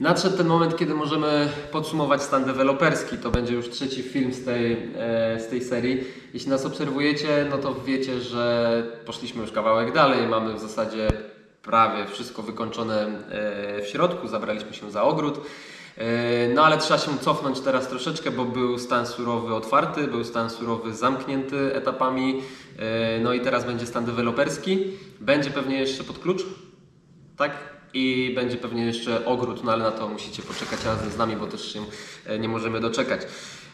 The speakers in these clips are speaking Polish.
Nadszedł ten moment, kiedy możemy podsumować stan deweloperski. To będzie już trzeci film z tej, e, z tej serii. Jeśli nas obserwujecie, no to wiecie, że poszliśmy już kawałek dalej. Mamy w zasadzie prawie wszystko wykończone e, w środku. Zabraliśmy się za ogród. E, No ale trzeba się cofnąć teraz troszeczkę, bo był stan surowy otwarty, był stan surowy zamknięty etapami. No i teraz będzie stan deweloperski. Będzie pewnie jeszcze pod klucz, tak? I będzie pewnie jeszcze ogród, no ale na to musicie poczekać razem z nami, bo też się e, nie możemy doczekać.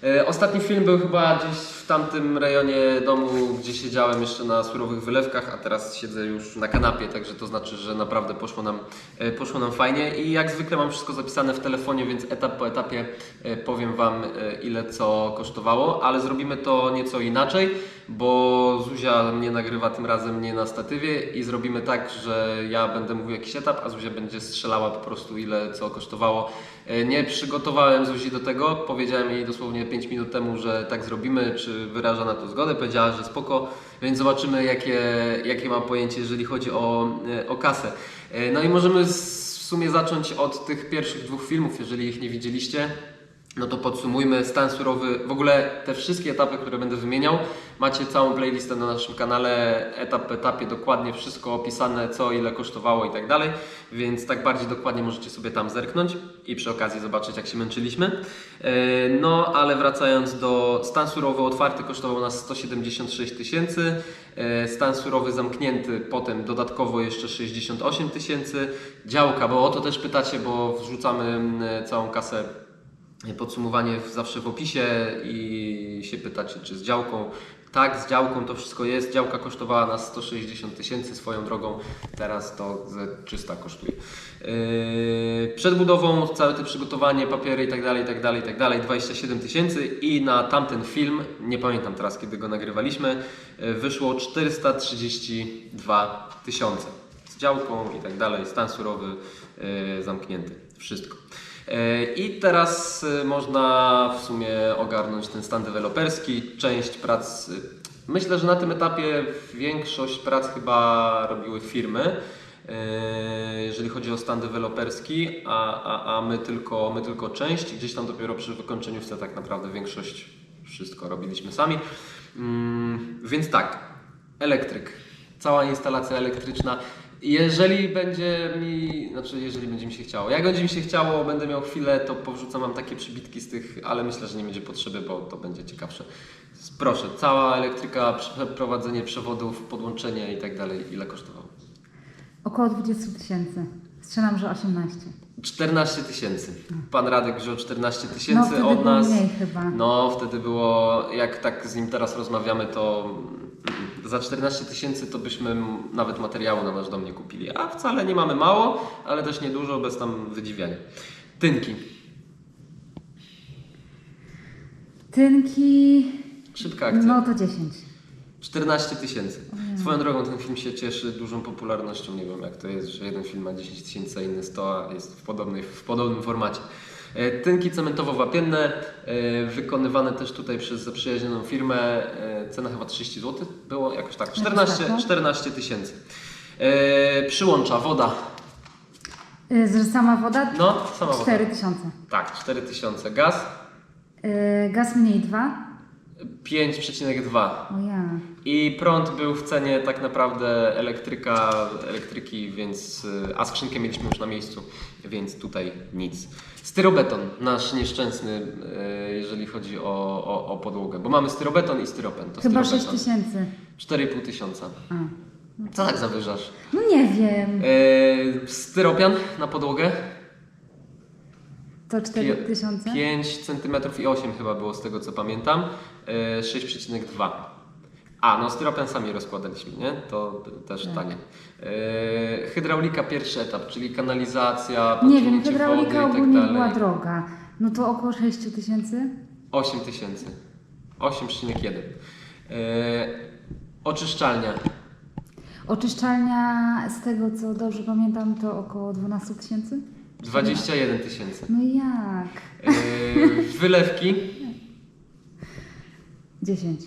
E, Ostatni film był chyba gdzieś w tamtym rejonie domu, gdzie siedziałem jeszcze na surowych wylewkach, a teraz siedzę już na kanapie, także to znaczy, że naprawdę poszło nam, e, poszło nam fajnie i jak zwykle mam wszystko zapisane w telefonie, więc etap po etapie e, powiem Wam ile co kosztowało, ale zrobimy to nieco inaczej, bo Zuzia mnie nagrywa tym razem nie na statywie i zrobimy tak, że ja będę mówił jakiś etap, a Zuzia będzie strzelała po prostu ile co kosztowało. E, Nie przygotowałem Zuzi do tego, powiedziałem jej dosłownie 5 minut temu, że tak zrobimy, czy wyraża na to zgodę, powiedziała, że spoko, więc zobaczymy jakie, jakie ma pojęcie, jeżeli chodzi o, e, o kasę. E, No i możemy w sumie zacząć od tych pierwszych dwóch filmów, jeżeli ich nie widzieliście. No to podsumujmy. Stan surowy. W ogóle te wszystkie etapy, które będę wymieniał, macie całą playlistę na naszym kanale, etap po etapie, dokładnie wszystko opisane, co ile kosztowało i tak dalej, więc tak bardziej dokładnie możecie sobie tam zerknąć i przy okazji zobaczyć, jak się męczyliśmy. E, No, ale wracając do stan surowy. Otwarty kosztował nas 176 tysięcy, e, stan surowy zamknięty potem dodatkowo jeszcze 68 tysięcy, działka, bo o to też pytacie, bo wrzucamy mm, całą kasę podsumowanie zawsze w opisie i się pytacie, czy z działką. Tak, z działką to wszystko jest. Działka kosztowała nas 160 tysięcy swoją drogą, teraz to ze 300 kosztuje. Yy, przed budową całe te przygotowanie, papiery i tak dalej, i tak dalej, i tak dalej, 27 tysięcy i na tamten film, nie pamiętam teraz kiedy go nagrywaliśmy, yy, wyszło 432 tysiące. Z działką i tak stan surowy yy, zamknięty, wszystko. E, I teraz e, można w sumie ogarnąć ten stan deweloperski, część prac. e, Myślę, że na tym etapie większość prac chyba robiły firmy, jeżeli chodzi o stan deweloperski, a, a, a my, tylko, my tylko część. Gdzieś tam dopiero przy wykończeniu tak naprawdę większość wszystko robiliśmy sami. Mm, Więc tak, elektryk, cała instalacja elektryczna. Jeżeli będzie mi, znaczy jeżeli będzie mi się chciało, jak będzie mi się chciało, będę miał chwilę, to powrzucam wam takie przybitki z tych, ale myślę, że nie będzie potrzeby, bo to będzie ciekawsze. Proszę, cała elektryka, przeprowadzenie przewodów, podłączenie i tak dalej, ile kosztowało? Około 20 tysięcy. Strzelam, że 18. 14 tysięcy. Pan Radek wziął 14 No tysięcy wtedy od było nas. mniej chyba. No, wtedy było, jak tak z nim teraz rozmawiamy, to za 14 tysięcy to byśmy nawet materiału na nasz dom nie kupili. A wcale nie mamy mało, ale też niedużo, bez tam wydziwiania. Tynki. Tynki... Szybka akcja. No to 10. 14 tysięcy. Swoją drogą ten film się cieszy dużą popularnością. Nie wiem jak to jest, że jeden film ma 10 tysięcy, a inny 100, a jest w, podobnej, w podobnym formacie. E, Tynki cementowo-wapienne, e, wykonywane też tutaj przez zaprzyjaźnioną firmę. e, Cena chyba 30 zł było, jakoś tak. 14 tak, no. 14 tysięcy. Przyłącza, woda. Że sama woda? No, sama woda. 4 tysiące. Tak, 4 tysiące. Gaz Gaz mniej 2. 5,2. O ja. I prąd był w cenie tak naprawdę elektryka, elektryki, więc. y, A skrzynkę mieliśmy już na miejscu, więc tutaj nic. Styrobeton, nasz nieszczęsny, y, jeżeli chodzi o, o, o podłogę. Bo mamy styrobeton i styropen. To Chyba 6 styrobeton. tysięcy. 4,5 tysiąca. A. Co tak zawyżasz? No nie wiem. Y, styropian na podłogę. To 4 Pie- tysiące? 5 cm i 8 chyba było z tego co pamiętam. Y, 6,2. A, no styropian sami rozkładaliśmy, nie? To też Tak. tanie. Y, hydraulika pierwszy etap, czyli kanalizacja, Nie wiem, podciągnięcie hydraulika wody i tak ogólnie dalej. była droga. No to około 6 tysięcy? 8 tysięcy. 8,1. Y, oczyszczalnia. Oczyszczalnia, z tego co dobrze pamiętam, to około 12 tysięcy? 21 tysięcy. No jak? Y, wylewki 10.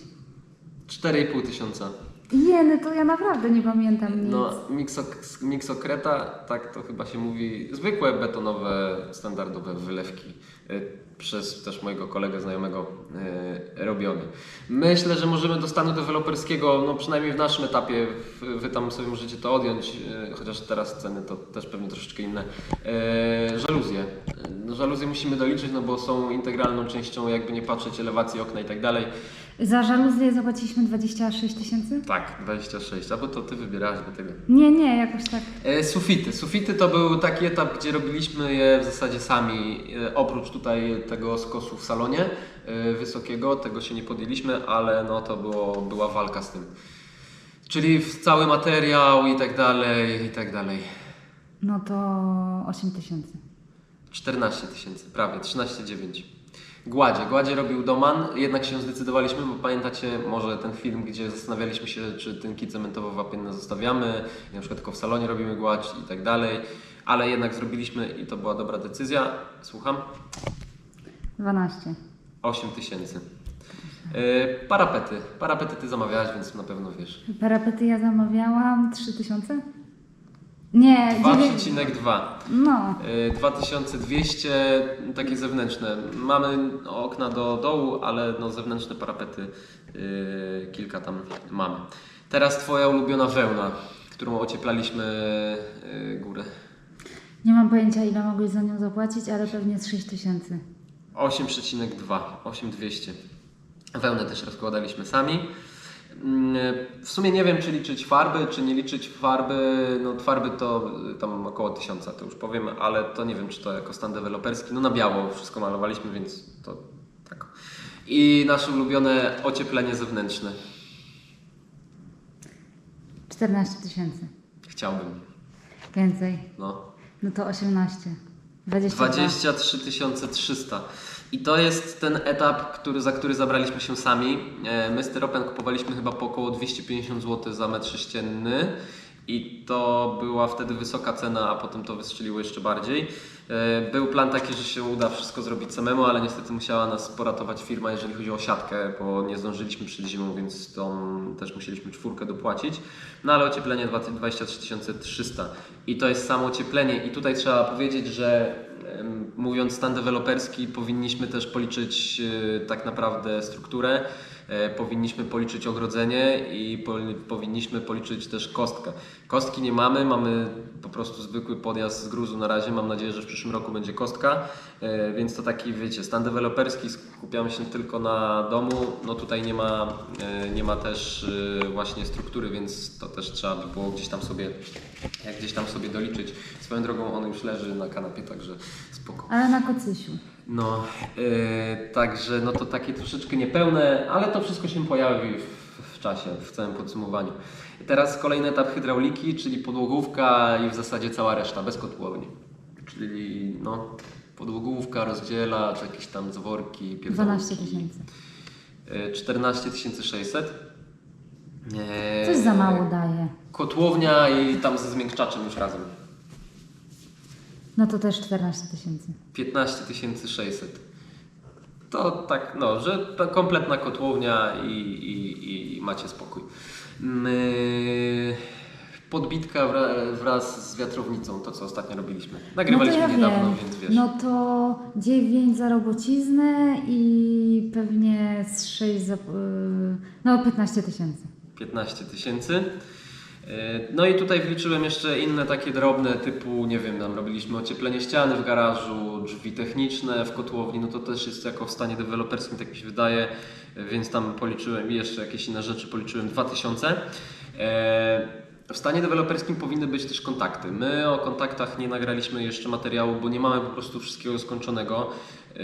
4,5 tysiąca. Jeny, to ja naprawdę nie pamiętam nic. No, mixok, mixokreta, tak to chyba się mówi, zwykłe betonowe, standardowe wylewki y, przez też mojego kolegę znajomego y, robione. Myślę, że możemy do stanu deweloperskiego, no przynajmniej w naszym etapie, wy tam sobie możecie to odjąć, y, chociaż teraz ceny to też pewnie troszeczkę inne. Y, żaluzje. Y, Żaluzje musimy doliczyć, no bo są integralną częścią, jakby nie patrzeć, elewacji okna i tak dalej. Za żaluzję zapłaciliśmy 26 tysięcy? Tak, 26, albo to ty wybierałaś do tego. Nie, nie, jakoś tak. E, Sufity. Sufity to był taki etap, gdzie robiliśmy je w zasadzie sami. E, Oprócz tutaj tego skosu w salonie e, wysokiego, tego się nie podjęliśmy, ale no to było, była walka z tym. Czyli w cały materiał i tak dalej, i tak dalej. No to 8 tysięcy. 14 tysięcy, prawie, 13,9. Gładzie. Gładzie robił Doman, jednak się zdecydowaliśmy, bo pamiętacie może ten film, gdzie zastanawialiśmy się, czy tynki cementowo-wapienne zostawiamy, na przykład tylko w salonie robimy gładź i tak dalej, ale jednak zrobiliśmy i to była dobra decyzja. Słucham? 12. 8 tysięcy. Yy, parapety. Parapety ty zamawiałaś, więc na pewno wiesz. Parapety ja zamawiałam 3 tysiące? Nie, 9. 2,2. No, Y, 2200 takie zewnętrzne. Mamy okna do dołu, ale no zewnętrzne parapety y, kilka tam mamy. Teraz twoja ulubiona wełna, którą ocieplaliśmy y, górę. nie mam pojęcia ile mogłeś za nią zapłacić, ale pewnie z 6 tysięcy. 8,2, 8200. Wełnę też rozkładaliśmy sami. Mm, W sumie nie wiem, czy liczyć farby, czy nie liczyć farby. No farby to y, tam około 1000, to już powiem, ale to nie wiem, czy to jako stan deweloperski. No na biało wszystko malowaliśmy, więc to tak. I nasze ulubione ocieplenie zewnętrzne. 14 tysięcy. Chciałbym. Więcej. No. No to 18. 22. 23 300. I to jest ten etap, który, za który zabraliśmy się sami. E, My styropian kupowaliśmy chyba po około 250 zł za metr sześcienny. I to była wtedy wysoka cena, a potem to wystrzeliło jeszcze bardziej. E, Był plan taki, że się uda wszystko zrobić samemu, ale niestety musiała nas poratować firma, jeżeli chodzi o siatkę, bo nie zdążyliśmy przed zimą, więc tą też musieliśmy czwórkę dopłacić. No ale ocieplenie 23 300 i to jest samo ocieplenie. I tutaj trzeba powiedzieć, że mówiąc stan deweloperski, powinniśmy też policzyć e, tak naprawdę strukturę, e, powinniśmy policzyć ogrodzenie i po, powinniśmy policzyć też kostkę. Kostki nie mamy, mamy po prostu zwykły podjazd z gruzu na razie. Mam nadzieję, że w przyszłym roku będzie kostka, e, więc to taki, wiecie, stan deweloperski, skupiamy się tylko na domu. No tutaj nie ma, nie ma też właśnie struktury, więc to też trzeba by było gdzieś tam sobie, gdzieś tam sobie doliczyć. Swoją drogą on już leży na kanapie, także spoko. Ale na kocysiu. No, yy, także no to takie troszeczkę niepełne, ale to wszystko się pojawi w, w czasie, w całym podsumowaniu. Teraz kolejny etap hydrauliki, czyli podłogówka i w zasadzie cała reszta, bez kotłowni. Czyli no, podłogówka, rozdzielacz, jakieś tam zworki, pierdolki. 12 tysięcy. Yy, 14 600. Yy, Coś za mało daje. Kotłownia i tam ze zmiękczaczem już razem. No to też 14 tysięcy. 15 600. To tak, no, że kompletna kotłownia i, i, i macie spokój. My... Podbitka wra- wraz z wiatrownicą, to co ostatnio robiliśmy. Nagrywaliśmy no ja niedawno, wiem. więc wiesz. No to 9 za robociznę i pewnie z 6 za... Yy, no 15 tysięcy. 15 tysięcy. Yy, No i tutaj wliczyłem jeszcze inne takie drobne typu, nie wiem, tam robiliśmy ocieplenie ściany w garażu, drzwi techniczne w kotłowni, no to też jest jako w stanie deweloperskim, tak mi się wydaje, więc tam policzyłem i jeszcze jakieś inne rzeczy policzyłem 2000. Yy, W stanie deweloperskim powinny być też kontakty. My o kontaktach nie nagraliśmy jeszcze materiału, bo nie mamy po prostu wszystkiego skończonego, yy,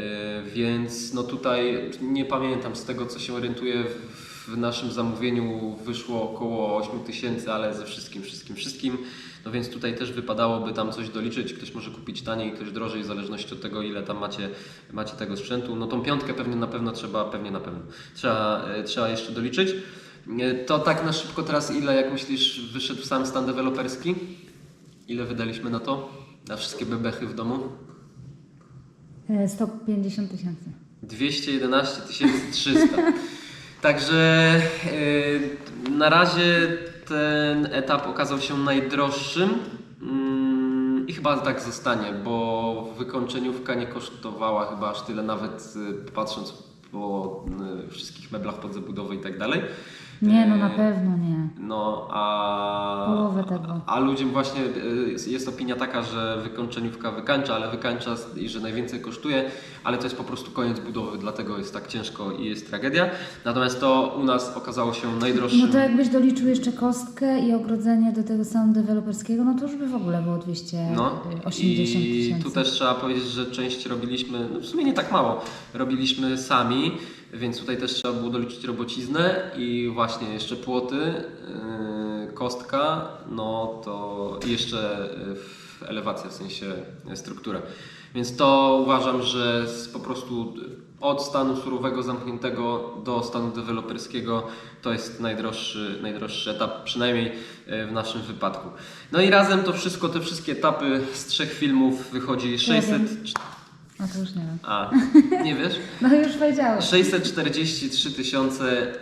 więc no tutaj nie pamiętam z tego, co się orientuję w w naszym zamówieniu wyszło około 8 tysięcy, ale ze wszystkim, wszystkim, wszystkim. No więc tutaj też wypadałoby tam coś doliczyć. Ktoś może kupić taniej, ktoś drożej, w zależności od tego, ile tam macie, macie tego sprzętu. No tą piątkę pewnie na pewno trzeba, pewnie na pewno trzeba, e, trzeba jeszcze doliczyć. E, To tak na szybko teraz ile, jak myślisz, wyszedł sam stan deweloperski? Ile wydaliśmy na to? Na wszystkie bebechy w domu? Yy, 150 tysięcy. 211 300. Także yy, Na razie ten etap okazał się najdroższym mm, i chyba tak zostanie, bo wykończeniówka nie kosztowała chyba aż tyle, nawet y, patrząc po y, wszystkich meblach pod zabudowę i tak dalej. Nie, no E, na pewno nie. No, a. Połowę tego. A ludziom właśnie y, jest, jest opinia taka, że wykończeniówka wykańcza, ale wykańcza i że najwięcej kosztuje, ale to jest po prostu koniec budowy, dlatego jest tak ciężko i jest tragedia. Natomiast to u nas okazało się najdroższym. No to jakbyś doliczył jeszcze kostkę i ogrodzenie do tego stanu deweloperskiego, no to już by w ogóle było 280 No i tysięcy. tu też trzeba powiedzieć, że część robiliśmy, no w sumie nie tak mało, robiliśmy sami, więc tutaj też trzeba było doliczyć robociznę i właśnie jeszcze płoty, yy, kostka, no to jeszcze w- elewacja, w sensie yy, struktura. Więc to uważam, że po prostu od stanu surowego zamkniętego do stanu deweloperskiego to jest najdroższy, najdroższy etap, przynajmniej w naszym wypadku. No i razem to wszystko, te wszystkie etapy z trzech filmów wychodzi 600... A to już nie wiem. A, nie wiesz? No już powiedziałeś. 643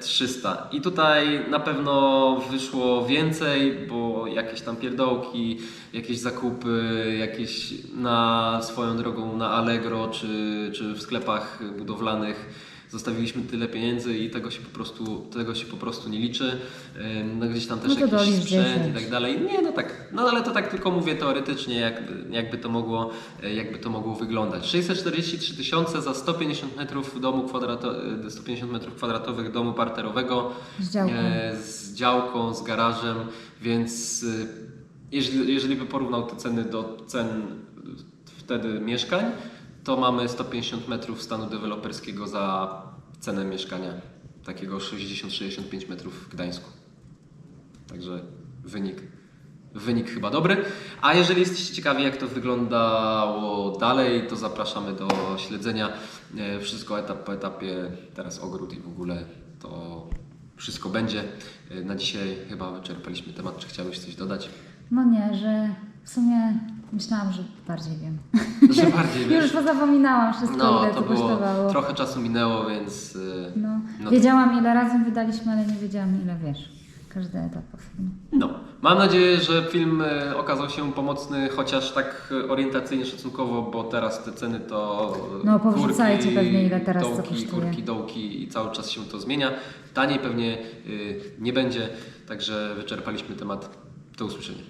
300 i tutaj na pewno wyszło więcej, bo jakieś tam pierdołki, jakieś zakupy, jakieś na swoją drogą na Allegro czy, czy w sklepach budowlanych zostawiliśmy tyle pieniędzy i tego się po prostu, tego się po prostu nie liczy. No gdzieś tam też No jakiś sprzęt 10. i tak dalej. Nie, no tak, no ale to tak tylko mówię teoretycznie, jakby, jakby, to, mogło, e, jakby to mogło wyglądać. 643 tysiące za 150 metrów domu kwadrato, e, 150 metrów kwadratowych domu parterowego Z działką. e, z działką, z garażem, więc e, jeżeli, jeżeli by porównał te ceny do cen wtedy mieszkań, to mamy 150 metrów stanu deweloperskiego za cenę mieszkania takiego 60-65 metrów w Gdańsku. Także wynik, wynik chyba dobry. A jeżeli jesteście ciekawi, jak to wyglądało dalej, to zapraszamy do śledzenia. E, Wszystko etap po etapie, teraz ogród i w ogóle to wszystko będzie. E, Na dzisiaj chyba wyczerpaliśmy temat. Czy chciałeś coś dodać? No nie, że w sumie myślałam, że bardziej wiem. Że bardziej wiesz. Już pozapominałam wszystko, No, ile to to było, kosztowało. trochę czasu minęło, więc e, No. No to- Wiedziałam ile razem wydaliśmy, ale nie wiedziałam ile wiesz. Każdy etap osobno. No, mam nadzieję, że film e, okazał się pomocny, chociaż tak e, orientacyjnie, szacunkowo, bo teraz te ceny to. No, powrzucajcie kurki, pewnie, ile teraz dołki, kosztuje. Kurki, dołki i cały czas się to zmienia. Taniej pewnie y, nie będzie, także wyczerpaliśmy temat. Do usłyszenia.